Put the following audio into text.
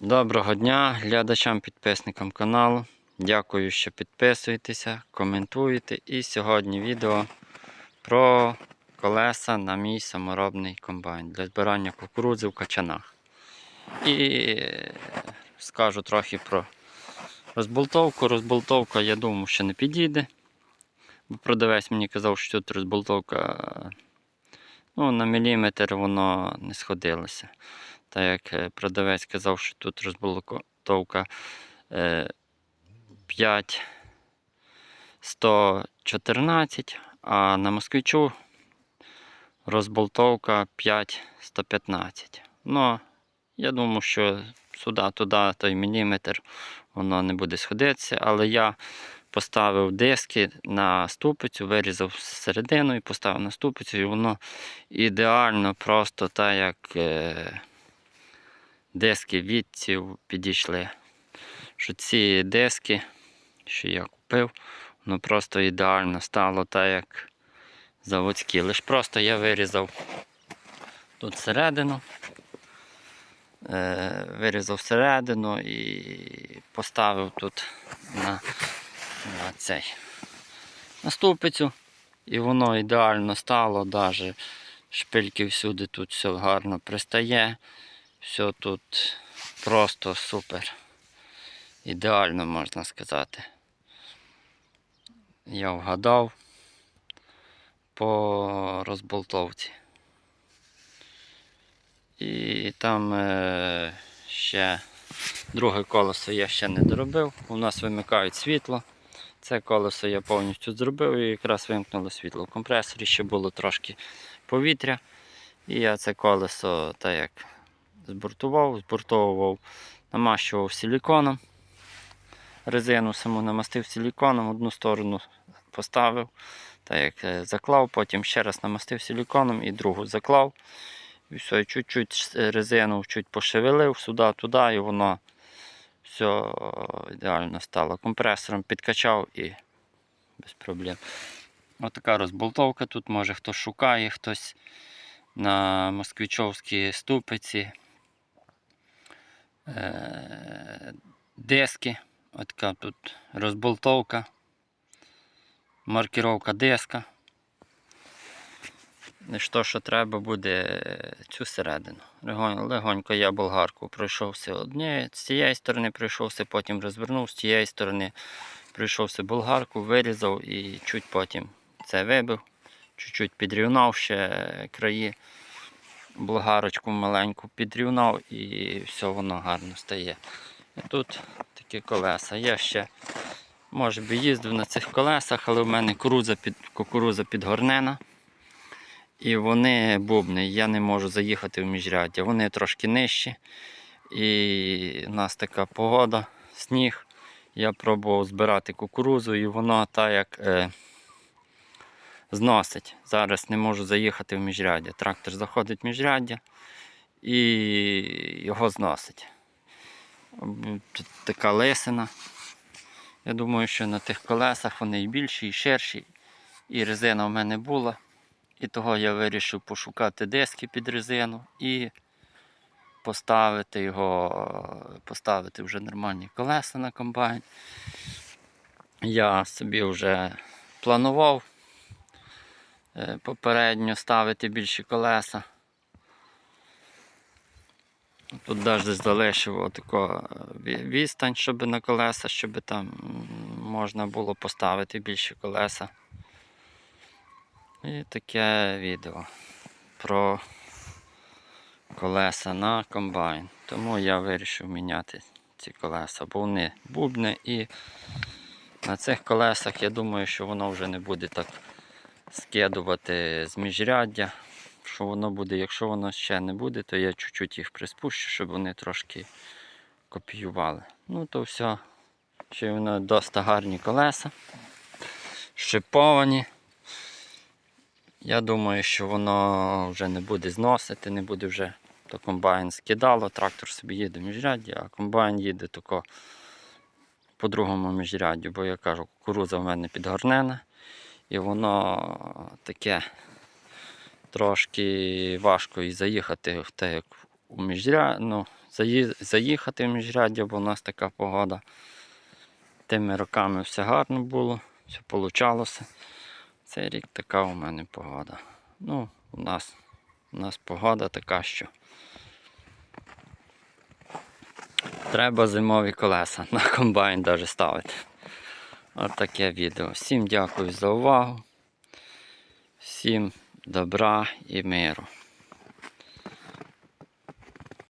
Доброго дня глядачам, підписникам каналу. Дякую, що підписуєтеся, коментуєте. І сьогодні відео про колеса на мій саморобний комбайн для збирання кукурудзи в качанах. І скажу трохи про розболтовку. Розболтовка, я думав, що не підійде. Бо продавець мені казав, що тут розболтовка ну, на міліметр воно не сходилося. Так як е, продавець казав, що тут розболтовка е, 5 114, а на москвичу розболтовка 5 115. Ну, я думаю, що сюди-туди той міліметр воно не буде сходитися, але я поставив диски на ступицю, вирізав середину і поставив на ступицю, і воно ідеально просто так, як. Диски відців підійшли. Що ці диски, що я купив, воно просто ідеально стало так, як заводські. Лише просто я вирізав тут всередину, е, вирізав всередину і поставив тут на, на цей на ступицю. І воно ідеально стало, навіть шпильки всюди тут все гарно пристає. Все тут просто супер. Ідеально можна сказати. Я вгадав по розболтовці. І там е, ще друге колесо я ще не доробив. У нас вимикають світло. Це колесо я повністю зробив і якраз вимкнуло світло. В компресорі ще було трошки повітря. І я це колесо так як збортував, збортовував, намащував силіконом. Резину саму намастив силіконом, одну сторону поставив, так як е, заклав, потім ще раз намастив силіконом і другу заклав. І все, чуть-чуть резину чуть пошевелив сюди-туди, і воно все ідеально стало. Компресором підкачав і без проблем. Ось така розболтовка тут, може хтось шукає, хтось на москвичовській ступиці. Е, диски. Ось така тут розболтовка, маркіровка диска. І що, що треба буде цю середину. Легонько, я болгарку пройшовся однієї, з цієї сторони пройшовся, потім розвернув, з цієї сторони пройшовся болгарку, вирізав і чуть потім це вибив, чуть-чуть підрівнав ще краї болгарочку маленьку підрівнав і все воно гарно стає. І тут такі колеса. Я ще може би їздив на цих колесах, але в мене кукуруза, під, кукуруза підгорнена. І вони бубни, я не можу заїхати в міжряддя. Вони трошки нижчі. І у нас така погода, сніг. Я пробував збирати кукурузу і воно так як е, зносить. Зараз не можу заїхати в міжряддя. Трактор заходить в міжряддя і його зносить. Така лисина. Я думаю, що на тих колесах вони і більші, і ширші. І резина в мене була. І того я вирішив пошукати диски під резину і поставити його, поставити вже нормальні колеса на комбайн. Я собі вже планував попередньо ставити більші колеса. Тут навіть залишив таку відстань, щоб на колеса, щоб там можна було поставити більші колеса. І таке відео про колеса на комбайн. Тому я вирішив міняти ці колеса, бо вони бубни і на цих колесах я думаю, що воно вже не буде так скидувати з міжряддя. Що воно буде, якщо воно ще не буде, то я чуть-чуть їх приспущу, щоб вони трошки копіювали. Ну то все. Ще воно досить гарні колеса. Шиповані. Я думаю, що воно вже не буде зносити, не буде вже то комбайн скидало, трактор собі їде в міжрядді, а комбайн їде тако по другому міжряддю, бо я кажу, кукуруза в мене підгорнена і воно таке трошки важко і заїхати в те, як у міжря... ну, заїхати в міжряддя, бо в нас така погода. Тими роками все гарно було, все получалося. Цей рік така у мене погода. Ну, у нас, у нас погода така, що треба зимові колеса на комбайн даже ставити. От відео. Всім дякую за увагу. Всім добра і миру.